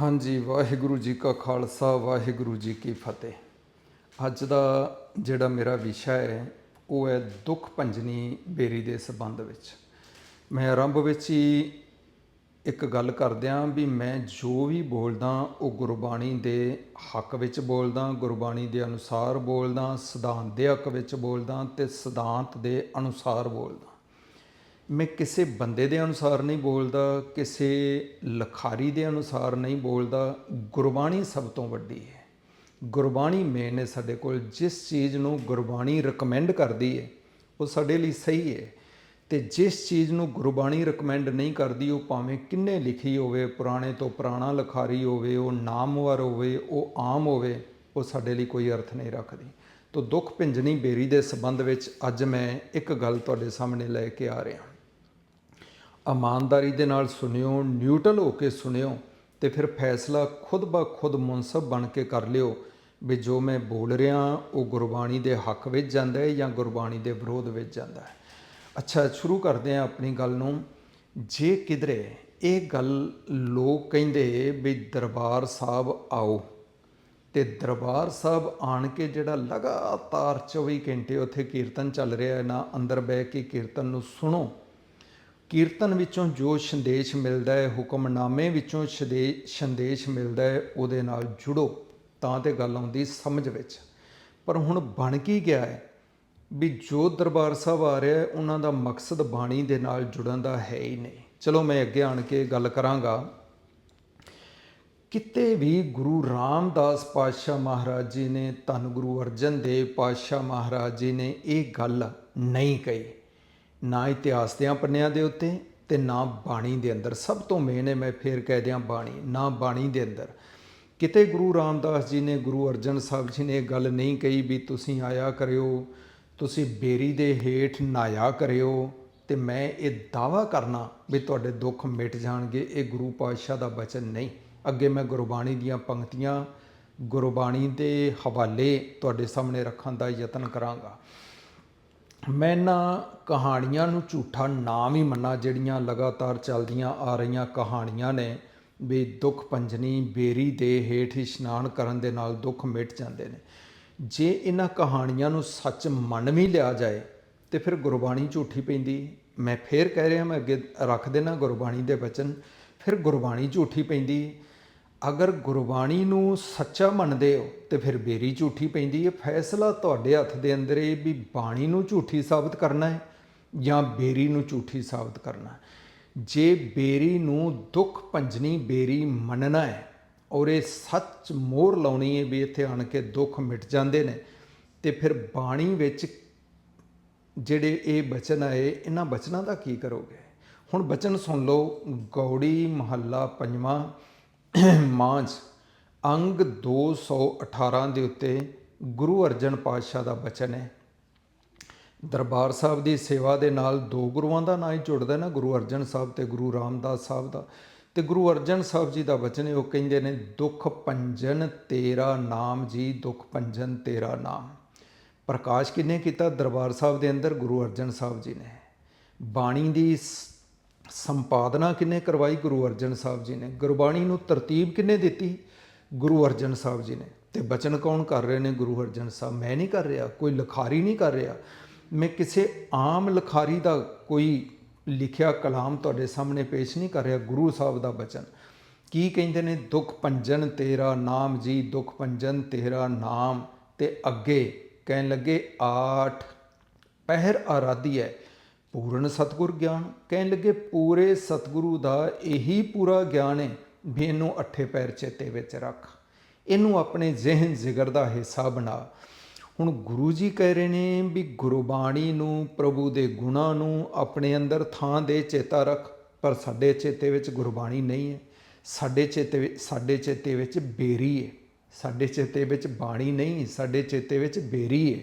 ਹਾਂਜੀ, ਵਾਹਿਗੁਰੂ ਜੀ ਕਾ ਖਾਲਸਾ, ਵਾਹਿਗੁਰੂ ਜੀ ਕੀ ਫਤਿਹ। ਅੱਜ ਦਾ ਜਿਹੜਾ ਮੇਰਾ ਵਿਸ਼ਾ ਹੈ, ਉਹ ਹੈ ਦੁੱਖ ਭੰਜਨੀ ਬੇਰੀ ਦੇ ਸੰਬੰਧ ਵਿੱਚ। ਮੈਂ ਆਰੰਭ ਵਿੱਚ ਹੀ ਇੱਕ ਗੱਲ ਕਰਦਿਆਂ ਵੀ ਮੈਂ ਜੋ ਵੀ ਬੋਲਦਾ, ਉਹ ਗੁਰਬਾਣੀ ਦੇ ਹੱਕ ਵਿੱਚ ਬੋਲਦਾ, ਗੁਰਬਾਣੀ ਦੇ ਅਨੁਸਾਰ ਬੋਲਦਾ, ਸਿਧਾਂਤ ਦੇ ਹੱਕ ਵਿੱਚ ਬੋਲਦਾ ਤੇ ਸਿਧਾਂਤ ਦੇ ਅਨੁਸਾਰ ਬੋਲਦਾ। ਮੈਂ ਕਿਸੇ ਬੰਦੇ ਦੇ ਅਨੁਸਾਰ ਨਹੀਂ ਬੋਲਦਾ, ਕਿਸੇ ਲਖਾਰੀ ਦੇ ਅਨੁਸਾਰ ਨਹੀਂ ਬੋਲਦਾ। ਗੁਰਬਾਣੀ ਸਭ ਤੋਂ ਵੱਡੀ ਹੈ। ਗੁਰਬਾਣੀ ਮੇਨ ਹੈ ਸਾਡੇ ਕੋਲ। ਜਿਸ ਚੀਜ਼ ਨੂੰ ਗੁਰਬਾਣੀ ਰეკਮੈਂਡ ਕਰਦੀ ਹੈ, ਉਹ ਸਾਡੇ ਲਈ ਸਹੀ ਹੈ। ਤੇ ਜਿਸ ਚੀਜ਼ ਨੂੰ ਗੁਰਬਾਣੀ ਰეკਮੈਂਡ ਨਹੀਂ ਕਰਦੀ, ਉਹ ਭਾਵੇਂ ਕਿੰਨੇ ਲਿਖੀ ਹੋਵੇ, ਪੁਰਾਣੇ ਤੋਂ ਪੁਰਾਣਾ ਲਖਾਰੀ ਹੋਵੇ, ਉਹ ਨਾਮਵਰ ਹੋਵੇ, ਉਹ ਆਮ ਹੋਵੇ, ਉਹ ਸਾਡੇ ਲਈ ਕੋਈ ਅਰਥ ਨਹੀਂ ਰੱਖਦੀ। ਤੋ ਦੁੱਖ ਭਿੰਜਣੀ ਬੇਰੀ ਦੇ ਸੰਬੰਧ ਵਿੱਚ ਅੱਜ ਮੈਂ ਇੱਕ ਗੱਲ ਤੁਹਾਡੇ ਸਾਹਮਣੇ ਲੈ ਕੇ ਆ ਰਿਹਾ ਇਮਾਨਦਾਰੀ ਦੇ ਨਾਲ ਸੁਣਿਓ ਨਿਊਟਰਲ ਹੋ ਕੇ ਸੁਣਿਓ ਤੇ ਫਿਰ ਫੈਸਲਾ ਖੁਦ ਬ ਖੁਦ ਮੁਨਸਬ ਬਣ ਕੇ ਕਰ ਲਿਓ ਵੀ ਜੋ ਮੈਂ ਬੋਲ ਰਿਹਾ, ਉਹ ਗੁਰਬਾਣੀ ਦੇ ਹੱਕ ਵਿੱਚ ਜਾਂਦਾ ਹੈ ਜਾਂ ਗੁਰਬਾਣੀ ਦੇ ਵਿਰੋਧ ਵਿੱਚ ਜਾਂਦਾ ਹੈ। ਅੱਛਾ, ਸ਼ੁਰੂ ਕਰਦੇ ਹਾਂ ਆਪਣੀ ਗੱਲ ਨੂੰ। ਜੇ ਕਿਧਰੇ ਇਹ ਗੱਲ ਲੋਕ ਕਹਿੰਦੇ ਵੀ ਦਰਬਾਰ ਸਾਹਿਬ ਆਓ ਤੇ ਦਰਬਾਰ ਸਾਹਿਬ ਆਣ ਕੇ ਜਿਹੜਾ ਲਗਾਤਾਰ 24 ਘੰਟੇ ਉੱਥੇ ਕੀਰਤਨ ਚੱਲ ਰਿਹਾ ਹੈ, ਨਾ ਅੰਦਰ ਬਹਿ ਕੇ ਕੀਰਤਨ ਨੂੰ ਸੁਣੋ ਕੀਰਤਨ ਵਿੱਚੋਂ ਜੋ ਸੰਦੇਸ਼ ਮਿਲਦਾ ਹੈ, ਹੁਕਮਨਾਮੇ ਵਿੱਚੋਂ ਸੰਦੇ- ਸੰਦੇਸ਼ ਮਿਲਦਾ ਹੈ, ਉਹਦੇ ਨਾਲ ਜੁੜੋ, ਤਾਂ ਤੇ ਗੱਲ ਆਉਂਦੀ ਸਮਝ ਵਿੱਚ। ਪਰ ਹੁਣ ਬਣ ਕੀ ਗਿਆ ਹੈ? ਵੀ ਜੋ ਦਰਬਾਰ ਸਾਹਿਬ ਆ ਰਿਹਾ ਉਹਨਾਂ ਦਾ ਮਕਸਦ ਬਾਣੀ ਦੇ ਨਾਲ ਜੁੜਨ ਦਾ ਹੈ ਹੀ ਨਹੀਂ। ਚਲੋ ਮੈਂ ਅੱਗੇ ਆਣ ਕੇ ਗੱਲ ਕਰਾਂਗਾ। ਕਿਤੇ ਵੀ ਗੁਰੂ ਰਾਮਦਾਸ ਪਾਤਸ਼ਾਹ ਮਹਾਰਾਜ ਜੀ ਨੇ ਧੰਨ ਗੁਰੂ ਅਰਜਨ ਦੇਵ ਪਾਤਸ਼ਾਹ ਮਹਾਰਾਜ ਜੀ ਨੇ ਇਹ ਗੱਲ ਨਹੀਂ ਕਹੀ। ਨਾ ਇਤਿਹਾਸ ਦੇ ਪੰਨਿਆਂ ਦੇ ਉੱਤੇ ਤੇ ਨਾ ਬਾਣੀ ਦੇ ਅੰਦਰ। ਸਭ ਤੋਂ ਮੇਨ ਹੈ ਮੈਂ ਫੇਰ ਕਹਿ ਦਿਆਂ ਬਾਣੀ, ਨਾ ਬਾਣੀ ਦੇ ਅੰਦਰ। ਕਿਤੇ ਗੁਰੂ ਰਾਮਦਾਸ ਜੀ ਨੇ, ਗੁਰੂ ਅਰਜਨ ਸਾਹਿਬ ਜੀ ਨੇ ਇਹ ਗੱਲ ਨਹੀਂ ਕਹੀ ਵੀ ਤੁਸੀਂ ਆਇਆ ਕਰਿਓ, ਤੁਸੀਂ ਬੇਰੀ ਦੇ ਹੇਠ ਨਾਇਆ ਕਰਿਓ ਤੇ ਮੈਂ ਇਹ ਦਾਵਾ ਕਰਨਾ ਵੀ ਤੁਹਾਡੇ ਦੁੱਖ ਮਿਟ ਜਾਣਗੇ, ਇਹ ਗੁਰੂ ਪਾਤਸ਼ਾਹ ਦਾ ਬਚਨ ਨਹੀਂ। ਅੱਗੇ ਮੈਂ ਗੁਰਬਾਣੀ ਦੀਆਂ ਪੰਕਤੀਆਂ, ਗੁਰਬਾਣੀ ਦੇ ਹਵਾਲੇ ਤੁਹਾਡੇ ਸਾਹਮਣੇ ਰੱਖਣ ਦਾ ਯਤਨ ਕਰਾਂਗਾ। ਮੈਂ ਇਹਨਾਂ ਕਹਾਣੀਆਂ ਨੂੰ ਝੂਠਾ ਨਾ ਵੀ ਮੰਨਾ, ਜਿਹੜੀਆਂ ਲਗਾਤਾਰ ਚੱਲਦੀਆਂ ਆ ਰਹੀਆਂ ਕਹਾਣੀਆਂ ਨੇ, ਵੀ ਦੁੱਖ ਪੰਜਨੀ ਬੇਰੀ ਦੇ ਹੇਠ ਇਸ਼ਨਾਨ ਕਰਨ ਦੇ ਨਾਲ ਦੁੱਖ ਮਿਟ ਜਾਂਦੇ ਨੇ। ਜੇ ਇਹਨਾਂ ਕਹਾਣੀਆਂ ਨੂੰ ਸੱਚ ਮੰਨ ਵੀ ਲਿਆ ਜਾਏ, ਤੇ ਫਿਰ ਗੁਰਬਾਣੀ ਝੂਠੀ ਪੈਂਦੀ। ਮੈਂ ਫੇਰ ਕਹਿ ਰਿਹਾ, ਮੈਂ ਅੱਗੇ ਰੱਖ ਦੇਣਾ ਗੁਰਬਾਣੀ ਦੇ ਬਚਨ, ਫਿਰ ਗੁਰਬਾਣੀ ਝੂਠੀ ਪੈਂਦੀ। ਅਗਰ ਗੁਰਬਾਣੀ ਨੂੰ ਸੱਚਾ ਮੰਨਦੇ ਹੋ, ਤੇ ਫਿਰ ਬੇਰੀ ਝੂਠੀ ਪੈਂਦੀ ਹੈ। ਫੈਸਲਾ ਤੁਹਾਡੇ ਹੱਥ ਦੇ ਅੰਦਰ ਹੈ ਵੀ ਬਾਣੀ ਨੂੰ ਝੂਠੀ ਸਾਬਤ ਕਰਨਾ ਹੈ ਜਾਂ ਬੇਰੀ ਨੂੰ ਝੂਠੀ ਸਾਬਤ ਕਰਨਾ ਜੇ ਬੇਰੀ ਨੂੰ ਦੁੱਖ ਭੰਜਨੀ ਬੇਰੀ ਮੰਨਣਾ ਹੈ ਔਰ ਇਹ ਸੱਚ ਮੋਹਰ ਲਾਉਣੀ ਹੈ ਵੀ ਇੱਥੇ ਆਣ ਕੇ ਦੁੱਖ ਮਿਟ ਜਾਂਦੇ ਨੇ, ਤੇ ਫਿਰ ਬਾਣੀ ਵਿੱਚ ਜਿਹੜੇ ਇਹ ਬਚਨ ਆਏ, ਇਹਨਾਂ ਬਚਨਾਂ ਦਾ ਕੀ ਕਰੋਗੇ? ਹੁਣ ਬਚਨ ਸੁਣ ਲਓ। ਗੌੜੀ ਮਹੱਲਾ ਪੰਜਵਾਂ। ਮਾਂਝ ਅੰਗ 218 ਦੇ ਉੱਤੇ ਗੁਰੂ ਅਰਜਨ ਪਾਤਸ਼ਾਹ ਦਾ ਬਚਨ ਹੈ। ਦਰਬਾਰ ਸਾਹਿਬ ਦੀ ਸੇਵਾ ਦੇ ਨਾਲ ਦੋ ਗੁਰੂਆਂ ਦਾ ਨਾਂ ਹੀ ਜੁੜਦਾ ਨਾ, ਗੁਰੂ ਅਰਜਨ ਸਾਹਿਬ ਤੇ ਗੁਰੂ ਰਾਮਦਾਸ ਸਾਹਿਬ ਦਾ। ਤੇ ਗੁਰੂ ਅਰਜਨ ਸਾਹਿਬ ਜੀ ਦਾ ਬਚਨ ਹੈ ਉਹ ਕਹਿੰਦੇ ਨੇ, ਦੁੱਖ ਪੰਜਨ ਤੇਰਾ ਨਾਮ ਜੀ, ਦੁੱਖ ਪੰਜਨ ਤੇਰਾ ਨਾਮ। ਪ੍ਰਕਾਸ਼ ਕਿਨੇ ਕੀਤਾ? ਦਰਬਾਰ ਸਾਹਿਬ ਦੇ ਅੰਦਰ ਗੁਰੂ ਅਰਜਨ ਸਾਹਿਬ ਜੀ ਨੇ। ਬਾਣੀ ਦੀ ਸ- ਸੰਪਾਦਨਾ ਕਿਨੇ ਕਰਵਾਈ ਗੁਰੂ ਅਰਜਨ ਸਾਹਿਬ ਜੀ ਨੇ? ਗੁਰਬਾਣੀ ਨੂੰ ਤਰਤੀਬ ਕਿਨੇ ਦਿੱਤੀ ਗੁਰੂ ਅਰਜਨ ਸਾਹਿਬ ਜੀ ਨੇ? ਤੇ ਬਚਨ ਕੌਣ ਕਰ ਰਹੇ ਨੇ ਗੁਰੂ ਅਰਜਨ ਸਾਹਿਬ? ਮੈਂ ਨਹੀਂ ਕਰ ਰਿਹਾ, ਕੋਈ ਲਿਖਾਰੀ ਨਹੀਂ ਕਰ ਰਿਹਾ। ਮੈਂ ਕਿਸੇ ਆਮ ਲਿਖਾਰੀ ਦਾ ਕੋਈ ਲਿਖਿਆ ਕਲਾਮ ਤੁਹਾਡੇ ਸਾਹਮਣੇ ਪੇਸ਼ ਨਹੀਂ ਕਰ ਰਿਹਾ, ਗੁਰੂ ਸਾਹਿਬ ਦਾ ਬਚਨ। ਕੀ ਕਹਿੰਦੇ ਨੇ? ਦੁੱਖ ਪੰਜਨ ਤੇਰਾ ਨਾਮ ਜੀ, ਦੁੱਖ ਪੰਜਨ ਤੇਰਾ ਨਾਮ। ਤੇ ਅੱਗੇ ਕਹਿਣ ਲੱਗੇ, ਆਠ। ਪਹਿਰ ਆਰਾਧੀ ਹੈ। ਪੂਰਨ ਸਤਗੁਰ ਗਿਆਨ। ਕਹਿਣ ਲੱਗੇ, ਪੂਰੇ ਸਤਗੁਰੂ ਦਾ ਇਹੀ ਪੂਰਾ ਗਿਆਨ ਹੈ ਵੀ ਇਹਨੂੰ ਅੱਠੇ ਪੈਰ ਚੇਤੇ ਵਿੱਚ ਰੱਖ। ਇਹਨੂੰ ਆਪਣੇ ਜ਼ਿਹਨ ਜ਼ਿਗਰ ਦਾ ਹਿੱਸਾ ਬਣਾ। ਹੁਣ ਗੁਰੂ ਜੀ ਕਹਿ ਰਹੇ ਨੇ ਵੀ ਗੁਰਬਾਣੀ ਨੂੰ, ਪ੍ਰਭੂ ਦੇ ਗੁਣਾਂ ਨੂੰ ਆਪਣੇ ਅੰਦਰ ਥਾਂ ਦੇ ਚੇਤਾ ਰੱਖ। ਪਰ ਸਾਡੇ ਚੇਤੇ ਵਿੱਚ ਗੁਰਬਾਣੀ ਨਹੀਂ ਹੈ ਸਾਡੇ ਚੇਤੇ ਸਾਡੇ ਚੇਤੇ ਵਿੱਚ ਬੇਰੀ ਹੈ ਸਾਡੇ ਚੇਤੇ ਵਿੱਚ ਬਾਣੀ ਨਹੀਂ, ਸਾਡੇ ਚੇਤੇ ਵਿੱਚ ਬੇਰੀ ਹੈ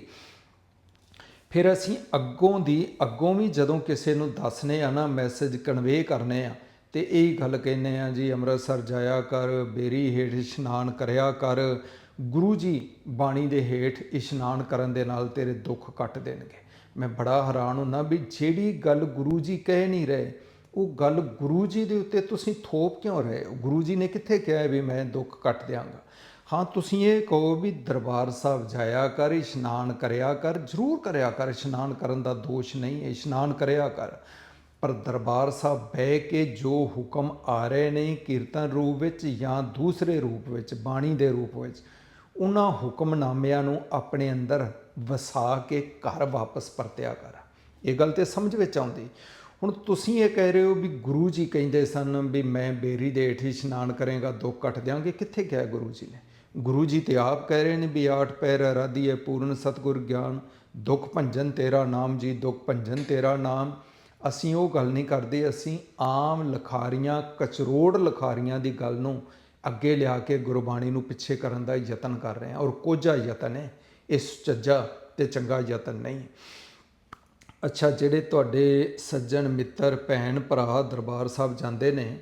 ਫਿਰ ਅਸੀਂ ਅੱਗੋਂ ਦੀ, ਅੱਗੋਂ ਵੀ ਜਦੋਂ ਕਿਸੇ ਨੂੰ ਦੱਸਨੇ ਆ ਨਾ ਮੈਸੇਜ ਕਨਵੇ ਕਰਨੇ ਆ, ਤੇ ਇਹ ਗੱਲ ਕਹਿੰਨੇ ਆ ਜੀ, ਅੰਮ੍ਰਿਤਸਰ ਜਾਇਆ ਕਰ, ਬੇਰੀ ਹੇਠ ਇਸ਼ਨਾਨ ਕਰਿਆ ਕਰ, ਗੁਰੂ ਜੀ ਬਾਣੀ ਦੇ ਹੇਠ ਇਸ਼ਨਾਨ ਕਰਨ ਦੇ ਨਾਲ ਤੇਰੇ ਦੁੱਖ ਕੱਟ ਦੇਣਗੇ। ਮੈਂ ਬੜਾ ਹੈਰਾਨ ਹੁੰਨਾ ਵੀ ਜਿਹੜੀ ਗੱਲ ਗੁਰੂ ਜੀ ਕਹਿ ਨਹੀਂ ਰਹੇ, ਉਹ ਗੱਲ ਗੁਰੂ ਜੀ ਦੇ ਉੱਤੇ ਤੁਸੀਂ ਥੋਪ ਕਿਉਂ ਰਹੇ ਹੋ? ਗੁਰੂ ਜੀ ਨੇ ਕਿੱਥੇ ਕਿਹਾ ਵੀ ਮੈਂ ਦੁੱਖ ਕੱਟ ਦਿਆਂਗਾ? ਹਾਂ, ਤੁਸੀਂ ਇਹ ਕਹੋ ਵੀ ਦਰਬਾਰ ਸਾਹਿਬ ਜਾਇਆ ਕਰ, ਇਸ਼ਨਾਨ ਕਰਿਆ ਕਰ, ਜ਼ਰੂਰ ਕਰਿਆ ਕਰ। ਇਸ਼ਨਾਨ ਕਰਨ ਦਾ ਦੋਸ਼ ਨਹੀਂ ਹੈ ਇਸ਼ਨਾਨ ਕਰਿਆ ਕਰ। ਪਰ ਦਰਬਾਰ ਸਾਹਿਬ ਬਹਿ ਕੇ ਜੋ ਹੁਕਮ ਆ ਰਹੇ ਨੇ, ਕੀਰਤਨ ਰੂਪ ਵਿੱਚ ਜਾਂ ਦੂਸਰੇ ਰੂਪ ਵਿੱਚ, ਬਾਣੀ ਦੇ ਰੂਪ ਵਿੱਚ, ਉਹਨਾਂ ਹੁਕਮਨਾਮਿਆਂ ਨੂੰ ਆਪਣੇ ਅੰਦਰ ਵਸਾ ਕੇ ਘਰ ਵਾਪਸ ਪਰਤਿਆ ਕਰ। ਇਹ ਗੱਲ ਤੇ ਸਮਝ ਵਿੱਚ ਆਉਂਦੀ। ਹੁਣ ਤੁਸੀਂ ਇਹ ਕਹਿ ਰਹੇ ਹੋ ਵੀ ਗੁਰੂ ਜੀ ਕਹਿੰਦੇ ਸਨ ਵੀ ਮੈਂ ਬੇਰੀ ਦੇ ਹੇਠ ਇਸ਼ਨਾਨ ਕਰੇਗਾ ਦੁੱਖ ਕੱਟ ਦਿਆਂਗੇ, ਕਿੱਥੇ ਕਿਹਾ ਗੁਰੂ ਜੀ ਨੇ? ਗੁਰੂ ਜੀ ਤੇ ਆਪ ਕਹਿ ਰਹੇ ਨੇ ਵੀ ਆਠ ਪੈਰ ਅਰਾਧੀਏ ਪੂਰਨ ਸਤਗੁਰ ਗਿਆਨ, ਦੁੱਖ ਭੰਜਨ ਤੇਰਾ ਨਾਮ ਜੀ, ਦੁੱਖ ਭੰਜਨ ਤੇਰਾ ਨਾਮ। ਅਸੀਂ ਉਹ ਗੱਲ ਨਹੀਂ ਕਰਦੇ, ਅਸੀਂ ਆਮ ਲਖਾਰੀਆਂ, ਕਚਰੋੜ ਲਖਾਰੀਆਂ ਦੀ ਗੱਲ ਨੂੰ ਅੱਗੇ ਲਿਆ ਕੇ ਗੁਰਬਾਣੀ ਨੂੰ ਪਿੱਛੇ ਕਰਨ ਦਾ ਯਤਨ ਕਰ ਰਹੇ ਹਾਂ। ਔਰ ਕੋਝਾ ਯਤਨ ਹੈ, ਇਸ ਚੱਜਾ ਤੇ ਚੰਗਾ ਯਤਨ ਨਹੀਂ। ਅੱਛਾ, ਜਿਹੜੇ ਤੁਹਾਡੇ ਸੱਜਣ, ਮਿੱਤਰ, ਭੈਣ, ਭਰਾ, ਦਰਬਾਰ ਸਾਹਿਬ ਜਾਂਦੇ ਨੇ,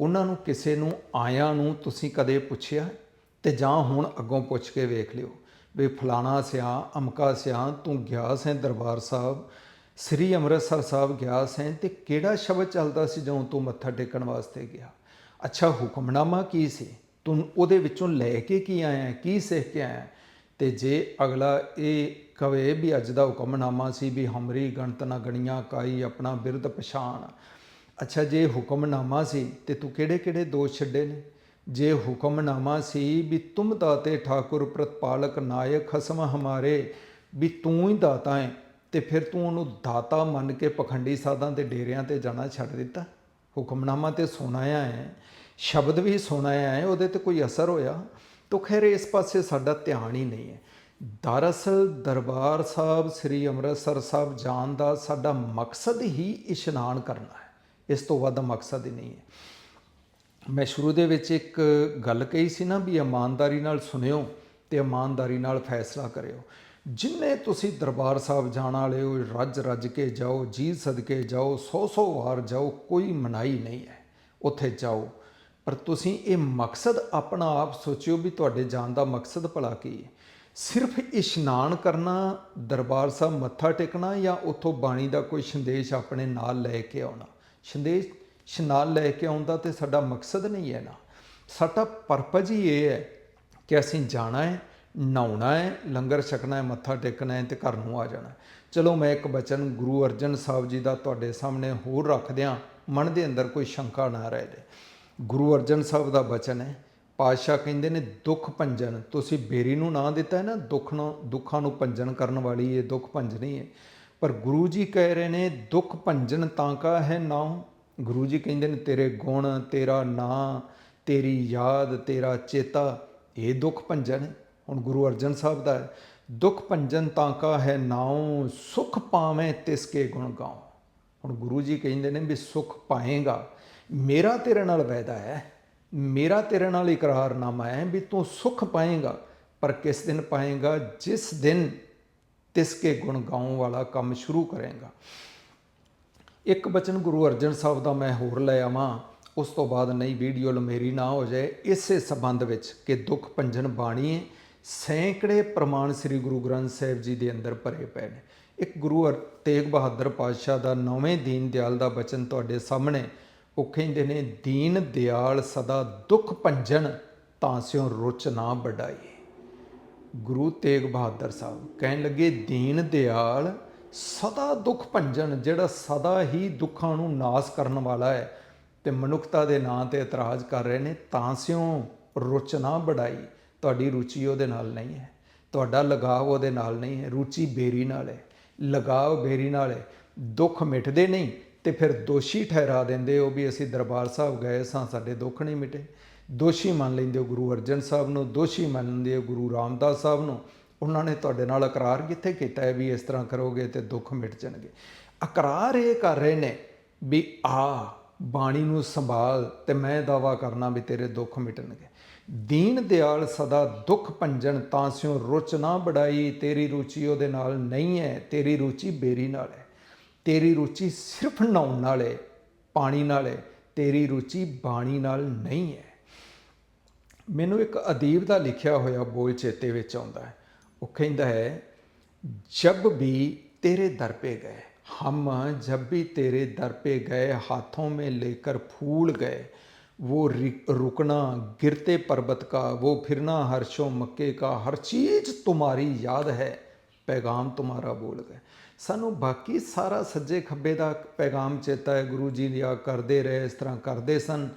ਉਹਨਾਂ ਨੂੰ ਕਿਸੇ ਨੂੰ, ਆਇਆਂ ਨੂੰ ਤੁਸੀਂ ਕਦੇ ਪੁੱਛਿਆ? ਤੇ ਜਾਂ ਹੁਣ ਅੱਗੋਂ ਪੁੱਛ ਕੇ ਵੇਖ ਲਿਓ ਵੀ ਫਲਾਣਾ ਸਿਆ, ਅਮਕਾ ਸਿਆ, ਤੂੰ ਗਿਆ ਸੈਂ ਦਰਬਾਰ ਸਾਹਿਬ, ਸ੍ਰੀ ਅੰਮ੍ਰਿਤਸਰ ਸਾਹਿਬ ਗਿਆ ਸੈਂ ਤੇ ਕਿਹੜਾ ਸ਼ਬਦ ਚੱਲਦਾ ਸੀ ਜਦੋਂ ਤੂੰ ਮੱਥਾ ਟੇਕਣ ਵਾਸਤੇ ਗਿਆ? ਅੱਛਾ, ਹੁਕਮਨਾਮਾ ਕੀ ਸੀ? ਤੂੰ ਉਹਦੇ ਵਿੱਚੋਂ ਲੈ ਕੇ ਕੀ ਆਇਆ? ਕੀ ਸਿੱਖ ਕੇ ਆਇਆ? ਤੇ ਜੇ ਅਗਲਾ ਇਹ ਕਵੇ ਵੀ ਅੱਜ ਦਾ ਹੁਕਮਨਾਮਾ ਸੀ ਵੀ ਹਮਰੀ ਗਣਤ ਨਾ ਗਣੀਆਂ, ਕਾਈ ਆਪਣਾ ਬਿਰਧ ਪਛਾਣ। ਅੱਛਾ, ਜੇ ਹੁਕਮਨਾਮਾ ਸੀ ਤੇ ਤੂੰ ਕਿਹੜੇ ਕਿਹੜੇ ਦੋਸ਼ ਛੱਡੇ ਨੇ? ਜੇ ਹੁਕਮਨਾਮਾ ਸੀ ਵੀ ਤੁਮ ਦਾਤੇ ਠਾਕੁਰ ਪ੍ਰਤਪਾਲਕ ਨਾਇਕ ਖਸਮ ਹਮਾਰੇ, ਵੀ ਤੂੰ ਹੀ ਦਾਤਾ ਹੈ, ਤੇ ਫਿਰ ਤੂੰ ਉਹਨੂੰ ਦਾਤਾ ਮੰਨ ਕੇ ਪਖੰਡੀ ਸਾਧਾਂ ਤੇ ਡੇਰਿਆਂ ਤੇ ਜਾਣਾ ਛੱਡ ਦਿੱਤਾ? ਹੁਕਮਨਾਮਾ ਤੇ ਸੁਣਾਇਆ ਹੈ, ਸ਼ਬਦ ਵੀ ਸੁਣਾਇਆ ਹੈ, ਉਹਦੇ ਤੇ ਕੋਈ ਅਸਰ ਹੋਇਆ? ਤਾਂ ਖੈਰ ਇਸ ਪਾਸੇ ਸਾਡਾ ਧਿਆਨ ਹੀ ਨਹੀਂ ਹੈ। ਦਰਅਸਲ ਦਰਬਾਰ ਸਾਹਿਬ, ਸ੍ਰੀ ਅੰਮ੍ਰਿਤਸਰ ਸਾਹਿਬ ਜਾਣ ਦਾ ਸਾਡਾ ਮਕਸਦ ਹੀ ਇਸ਼ਨਾਨ ਕਰਨਾ ਹੈ। ਇਸ ਤੋਂ ਵੱਧ ਮਕਸਦ ਹੀ ਨਹੀਂ ਹੈ। ਮੈਂ ਸ਼ੁਰੂ ਦੇ ਵਿੱਚ ਇੱਕ ਗੱਲ ਕਹੀ ਸੀ ਨਾ ਵੀ ਇਮਾਨਦਾਰੀ ਨਾਲ ਸੁਣਿਓ ਤੇ ਇਮਾਨਦਾਰੀ ਨਾਲ ਫੈਸਲਾ ਕਰਿਓ। ਜਿੰਨੇ ਤੁਸੀਂ ਦਰਬਾਰ ਸਾਹਿਬ ਜਾਣ ਵਾਲੇ ਹੋ ਰੱਜ ਰੱਜ ਕੇ ਜਾਓ ਜੀ ਸਦਕੇ ਜਾਓ ਸੌ ਸੌ ਵਾਰ ਜਾਓ, ਕੋਈ ਮਨਾਈ ਨਹੀਂ ਹੈ। ਉੱਥੇ ਜਾਓ। ਪਰ ਤੁਸੀਂ ਇਹ ਮਕਸਦ ਆਪਣਾ ਆਪ ਸੋਚਿਓ ਵੀ ਤੁਹਾਡੇ ਜਾਣ ਦਾ ਮਕਸਦ ਭਲਾ ਕੀ ਹੈ। ਸਿਰਫ ਇਸ਼ਨਾਨ ਕਰਨਾ, ਦਰਬਾਰ ਸਾਹਿਬ ਮੱਥਾ ਟੇਕਣਾ ਜਾਂ ਉੱਥੋਂ ਬਾਣੀ ਦਾ ਕੋਈ ਸੰਦੇਸ਼ ਆਪਣੇ ਨਾਲ ਲੈ ਕੇ ਆਉਣਾ? ਸੰਦੇਸ਼ ਨਾਲ ਲੈ ਕੇ ਆਉਂਦਾ ਤੇ ਸਾਡਾ ਮਕਸਦ ਨਹੀਂ ਹੈ ਨਾ। ਸਾਡਾ ਪਰਪਸ ਹੀ ਇਹ ਹੈ ਕਿ ਅਸੀਂ ਜਾਣਾ ਹੈ, ਨਹਾਉਣਾ ਹੈ, ਲੰਗਰ ਛਕਣਾ ਹੈ, ਮੱਥਾ ਟੇਕਣਾ ਹੈ ਤੇ ਘਰ ਨੂੰ ਆ ਜਾਣਾ ਚਲੋ ਮੈਂ ਇੱਕ ਬਚਨ ਗੁਰੂ ਅਰਜਨ ਸਾਹਿਬ ਜੀ ਦਾ ਤੁਹਾਡੇ ਸਾਹਮਣੇ ਹੋਰ ਰੱਖ ਦਿਆਂ ਮਨ ਦੇ ਅੰਦਰ ਕੋਈ ਸ਼ੰਕਾ ਨਾ ਰਹੇ ਦੇ ਗੁਰੂ ਅਰਜਨ ਸਾਹਿਬ ਦਾ ਬਚਨ ਹੈ, ਪਾਤਸ਼ਾਹ ਕਹਿੰਦੇ ਨੇ, ਦੁੱਖ ਭੰਜਨ, ਤੁਸੀਂ ਬੇਰੀ ਨੂੰ ਨਾਂ ਦਿੱਤਾ ਹੈ ਨਾ, ਦੁੱਖ ਨੂੰ, ਦੁੱਖਾਂ ਨੂੰ ਭੰਜਨ ਕਰਨ ਵਾਲੀ ਇਹ ਦੁੱਖ ਭੰਜਨੀ ਹੈ। ਪਰ ਗੁਰੂ ਜੀ ਕਹਿ ਰਹੇ ਨੇ, ਦੁੱਖ ਭੰਜਨ ਤਾਂ ਕਾ ਹੈ ਨਾਮ ਗੁਰੂ ਜੀ ਕਹਿੰਦੇ ਨੇ, ਤੇਰੇ ਗੁਣ, ਤੇਰਾ ਨਾਂ, ਤੇਰੀ ਯਾਦ, ਤੇਰਾ ਚੇਤਾ, ਇਹ ਦੁੱਖ ਭੰਜਨ ਹੁਣ ਗੁਰੂ ਅਰਜਨ ਸਾਹਿਬ ਦਾ ਦੁੱਖ ਭੰਜਨ ਤਾਂ ਕਾ ਹੈ ਨਾਉ, ਸੁਖ ਪਾਵੇਂ ਤਿਸ ਕੇ ਗੁਣ ਗਾਉ। ਹੁਣ ਗੁਰੂ ਜੀ ਕਹਿੰਦੇ ਨੇ ਵੀ ਸੁਖ ਪਾਏਗਾ, ਮੇਰਾ ਤੇਰੇ ਨਾਲ ਵਾਅਦਾ ਹੈ, ਮੇਰਾ ਤੇਰੇ ਨਾਲ ਇਕਰਾਰਨਾਮਾ ਹੈ ਵੀ ਤੂੰ ਸੁਖ ਪਾਏਗਾ, ਪਰ ਕਿਸ ਦਿਨ ਪਾਏਗਾ, ਜਿਸ ਦਿਨ ਤਿਸ ਕੇ ਗੁਣ ਗਾਉਣ ਵਾਲਾ ਕੰਮ ਸ਼ੁਰੂ ਕਰੇਗਾ। ਇੱਕ ਬਚਨ ਗੁਰੂ ਅਰਜਨ ਸਾਹਿਬ ਦਾ ਮੈਂ ਹੋਰ ਲੈ ਆਵਾਂ, ਉਸ ਤੋਂ ਬਾਅਦ ਨਹੀਂ ਵੀਡੀਓ ਲਮੇਰੀ ਨਾ ਹੋ ਜਾਏ, ਇਸੇ ਸੰਬੰਧ ਵਿੱਚ ਕਿ ਦੁੱਖ ਭੰਜਨ ਬਾਣੀ ਸੈਂਕੜੇ ਪ੍ਰਮਾਣ ਸ੍ਰੀ ਗੁਰੂ ਗ੍ਰੰਥ ਸਾਹਿਬ ਜੀ ਦੇ ਅੰਦਰ ਭਰੇ ਪਏ ਨੇ। ਇੱਕ ਗੁਰੂ ਅਰ- ਤੇਗ ਬਹਾਦਰ ਪਾਤਸ਼ਾਹ ਦਾ ਨੌਵੇਂ ਦੀਨ ਦਿਆਲ ਦਾ ਬਚਨ ਤੁਹਾਡੇ ਸਾਹਮਣੇ, ਉਹ ਕਹਿੰਦੇ ਨੇ, ਦੀਨ ਦਿਆਲ ਸਦਾ ਦੁੱਖ ਭੰਜਨ, ਤਾਂ ਸਿਓ ਰੁਚ ਨਾ ਵਡਾਈ ਗੁਰੂ ਤੇਗ ਬਹਾਦਰ ਸਾਹਿਬ ਕਹਿਣ ਲੱਗੇ, ਦੀਨ ਦਿਆਲ ਸਦਾ ਦੁੱਖ ਭੰਜਨ ਜਿਹੜਾ ਸਦਾ ਹੀ ਦੁੱਖਾਂ ਨੂੰ ਨਾਸ ਕਰਨ ਵਾਲਾ ਹੈ ਤੇ ਮਨੁੱਖਤਾ ਦੇ ਨਾਂ ਤੇ ਇਤਰਾਜ਼ ਕਰ ਰਹੇ ਨੇ, ਤਾਂ ਸਿਓ ਰੁਚਨਾ ਬੜਾਈ। ਤੁਹਾਡੀ ਰੁਚੀ ਉਹਦੇ ਨਾਲ ਨਹੀਂ ਹੈ। ਤੁਹਾਡਾ ਲਗਾਵ ਉਹਦੇ ਨਾਲ ਨਹੀਂ ਹੈ। ਰੁਚੀ ਬੇਰੀ ਨਾਲ ਹੈ। ਲਗਾਵ ਬੇਰੀ ਨਾਲ ਹੈ। ਦੁੱਖ ਮਿਟਦੇ ਨਹੀਂ ਤੇ ਫਿਰ ਦੋਸ਼ੀ ਠਹਿਰਾ ਦਿੰਦੇ ਉਹ ਵੀ ਅਸੀਂ ਦਰਬਾਰ ਸਾਹਿਬ ਗਏ ਸਾਂ, ਸਾਡੇ ਦੁੱਖ ਨਹੀਂ ਮਿਟੇ। ਦੋਸ਼ੀ ਮੰਨ ਲੈਂਦੇ ਹੋ ਗੁਰੂ ਅਰਜਨ ਸਾਹਿਬ ਨੂੰ, ਦੋਸ਼ੀ ਮੰਨਦੇ ਹੋ ਗੁਰੂ ਰਾਮਦਾਸ ਸਾਹਿਬ ਨੂੰ। ਉਹਨਾਂ ਨੇ ਤੁਹਾਡੇ ਨਾਲ ਇਕਰਾਰ ਕਿੱਥੇ ਕੀਤਾ ਹੈ ਵੀ ਇਸ ਤਰ੍ਹਾਂ ਕਰੋਗੇ ਤੇ ਦੁੱਖ ਮਿਟ ਜਾਣਗੇ? ਇਕਰਾਰ ਇਹ ਕਰ ਰਹੇ ਨੇ ਵੀ ਆ, ਬਾਣੀ ਨੂੰ ਸੰਭਾਲ ਤੇ ਮੈਂ ਦਾਵਾ ਕਰਨਾ ਵੀ ਤੇਰੇ ਦੁੱਖ ਮਿਟਣਗੇ। ਦੀਨ ਦਿਆਲ ਸਦਾ ਦੁੱਖ ਭੰਜਨ, ਤਾਂ ਸਿਓ ਰੁਚ ਨਾ ਬੜਾਈ ਤੇਰੀ ਰੁਚੀ ਉਹਦੇ ਨਾਲ ਨਹੀਂ ਹੈ, ਤੇਰੀ ਰੁਚੀ ਬੇਰੀ ਨਾਲ ਹੈ। ਤੇਰੀ ਰੁਚੀ ਸਿਰਫ ਨਹਾਉਣ ਨਾਲ ਹੈ, ਪਾਣੀ ਨਾਲ ਹੈ, ਤੇਰੀ ਰੁਚੀ ਬਾਣੀ ਨਾਲ ਨਹੀਂ ਹੈ। ਮੈਨੂੰ ਇੱਕ ਅਦੀਬ ਦਾ ਲਿਖਿਆ ਹੋਇਆ ਬੋਲ ਚੇਤੇ ਵਿੱਚ ਆਉਂਦਾ ਹੈ। ਉਹ ਕਹਿੰਦਾ ਹੈ ਜਬ ਵੀ ਤੇਰੇ ਦਰ ਪੇ ਗਏ हम जब भी तेरे दर पे गए हाथों में लेकर फूल गए वो रि- रुकना गिरते पर्वत का वो फिरना हर्षों मक्के का हर चीज तुम्हारी याद है ਪੈਗਾਮ ਤੁਹਾਡਾ ਬੋਲ ਗਏ ਸਾਨੂੰ ਬਾਕੀ ਸਾਰਾ ਸੱਜੇ ਖੱਬੇ ਦਾ ਪੈਗਾਮ ਚੇਤਾ ਹੈ ਗੁਰੂ ਜੀ ਦੀ ਆ ਕਰਦੇ ਰਹੇ ਇਸ ਤਰ੍ਹਾਂ ਕਰਦੇ ਸਨ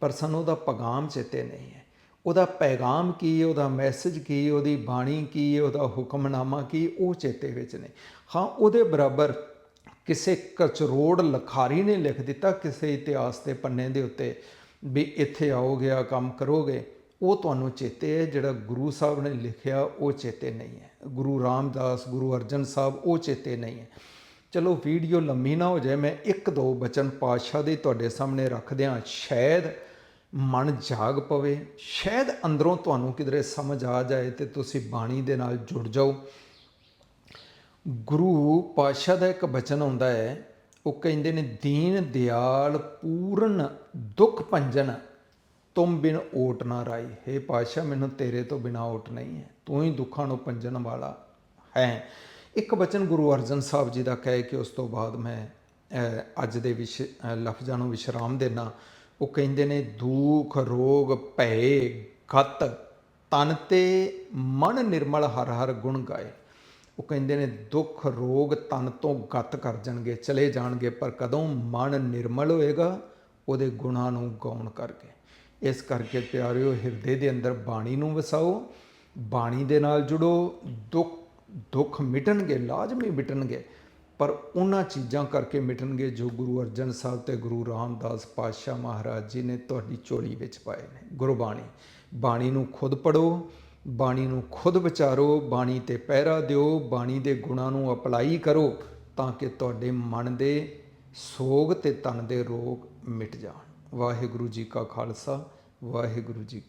ਪਰ ਸਾਨੂੰ ਉਹਦਾ ਪੈਗਾਮ ਚੇਤੇ ਨਹੀਂ ਹੈ ਉਹਦਾ ਪੈਗਾਮ ਕੀ ਉਹਦਾ ਮੈਸੇਜ ਕੀ ਉਹਦੀ ਬਾਣੀ ਕੀ ਉਹਦਾ ਹੁਕਮਨਾਮਾ ਕੀ ਉਹ ਚੇਤੇ ਵਿੱਚ ਨੇ। ਹਾਂ, ਉਹਦੇ ਬਰਾਬਰ ਕਿਸੇ ਕਚਰੋੜ ਲਖਾਰੀ ਨੇ ਲਿਖ ਦਿੱਤਾ, ਕਿਸੇ ਇਤਿਹਾਸ ਦੇ ਪੰਨੇ ਦੇ ਉੱਤੇ ਵੀ ਇੱਥੇ ਆਓਗੇ ਆ ਕੰਮ ਕਰੋਗੇ, ਉਹ ਤੁਹਾਨੂੰ ਚੇਤੇ ਹੈ, ਜਿਹੜਾ ਗੁਰੂ ਸਾਹਿਬ ਨੇ ਲਿਖਿਆ, ਉਹ ਚੇਤੇ ਨਹੀਂ ਹੈ। ਗੁਰੂ ਰਾਮਦਾਸ, ਗੁਰੂ ਅਰਜਨ ਸਾਹਿਬ, ਉਹ ਚੇਤੇ ਨਹੀਂ ਹੈ। ਚਲੋ ਵੀਡੀਓ ਲੰਮੀ ਨਾ ਹੋ ਜਾਏ, ਮੈਂ ਇੱਕ ਦੋ ਬਚਨ ਪਾਤਸ਼ਾਹ ਦੇ ਤੁਹਾਡੇ ਸਾਹਮਣੇ ਰੱਖ ਦਿਆਂ। ਸ਼ਾਇਦ ਮਨ ਜਾਗ ਪਵੇ, ਸ਼ਾਇਦ ਅੰਦਰੋਂ ਤੁਹਾਨੂੰ ਕਿਧਰੇ ਸਮਝ ਆ ਜਾਏ ਤੇ ਤੁਸੀਂ ਬਾਣੀ ਦੇ ਨਾਲ ਜੁੜ ਜਾਓ। ਗੁਰੂ ਪਾਤਸ਼ਾਹ ਦਾ ਇੱਕ ਬਚਨ ਆਉਂਦਾ ਹੈ, ਉਹ ਕਹਿੰਦੇ ਨੇ, ਦੀਨ ਦਿਆਲ ਪੂਰਨ ਦੁੱਖ ਭੰਜਨ, ਤੁਮ ਬਿਨ ਓਟ ਨਾ ਰਾਈ। हे ਪਾਤਸ਼ਾਹ, ਮੈਨੂੰ ਤੇਰੇ ਤੋਂ ਬਿਨਾ ਓਟ ਨਹੀਂ ਹੈ, ਤੂੰ ਹੀ ਦੁੱਖਾਂ ਨੂੰ ਭੰਜਨ ਵਾਲਾ ਹੈ। ਇੱਕ ਬਚਨ ਗੁਰੂ ਅਰਜਨ ਸਾਹਿਬ ਜੀ ਦਾ ਕਹੇ ਕਿ ਉਸ ਤੋਂ ਬਾਅਦ ਮੈਂ ਅੱਜ ਦੇ ਵਿਸ਼ ਲਫ਼ਜ਼ਾਂ ਨੂੰ ਵਿਸ਼ਰਾਮ ਦੇਣਾ ਉਹ ਕਹਿੰਦੇ ਨੇ, ਦੁੱਖ, ਰੋਗ, ਭੈ ਗਤ ਤਨ ਤੇ ਮਨ ਨਿਰਮਲ ਹਰ ਹਰ ਗੁਣ ਗਾਏ। ਉਹ ਕਹਿੰਦੇ ਨੇ, ਦੁੱਖ, ਰੋਗ, ਤਨ ਤੋਂ ਗਤ ਕਰ ਜਾਣਗੇ, ਚਲੇ ਜਾਣਗੇ, ਪਰ ਕਦੋਂ ਮਨ ਨਿਰਮਲ ਹੋਏਗਾ, ਉਹਦੇ ਗੁਣਾਂ ਨੂੰ ਗਾਉਣ ਕਰਕੇ। ਇਸ ਕਰਕੇ ਪਿਆਰਿਓ, ਹਿਰਦੇ ਦੇ ਅੰਦਰ ਬਾਣੀ ਨੂੰ ਵਸਾਓ, ਬਾਣੀ ਦੇ ਨਾਲ ਜੁੜੋ, ਦੁੱਖ ਦੁੱਖ ਮਿਟਣਗੇ, ਲਾਜ਼ਮੀ ਮਿਟਣਗੇ। ਪਰ ਉਹਨਾਂ ਚੀਜ਼ਾਂ ਕਰਕੇ ਮਿਟਣਗੇ ਜੋ ਗੁਰੂ ਅਰਜਨ ਸਾਹਿਬ ਤੇ ਗੁਰੂ ਰਾਮਦਾਸ ਪਾਤਸ਼ਾਹ ਮਹਾਰਾਜ ਜੀ ਨੇ ਤੁਹਾਡੀ ਚੋਲੀ ਵਿੱਚ ਪਾਏ ਨੇ। ਗੁਰਬਾਣੀ ਬਾਣੀ ਨੂੰ ਖੁਦ ਪੜੋ ਬਾਣੀ ਨੂੰ ਖੁਦ ਵਿਚਾਰੋ, ਬਾਣੀ ਤੇ ਪਹਿਰਾ ਦਿਓ, ਬਾਣੀ ਦੇ ਗੁਣਾਂ ਨੂੰ ਅਪਲਾਈ ਕਰੋ ਤਾਂ ਕਿ ਤੁਹਾਡੇ ਮਨ ਦੇ ਸੋਗ ਤੇ ਤਨ ਦੇ ਰੋਗ ਮਿਟ ਜਾਣ। ਵਾਹਿਗੁਰੂ ਜੀ ਕਾ ਖਾਲਸਾ, ਵਾਹਿਗੁਰੂ ਜੀ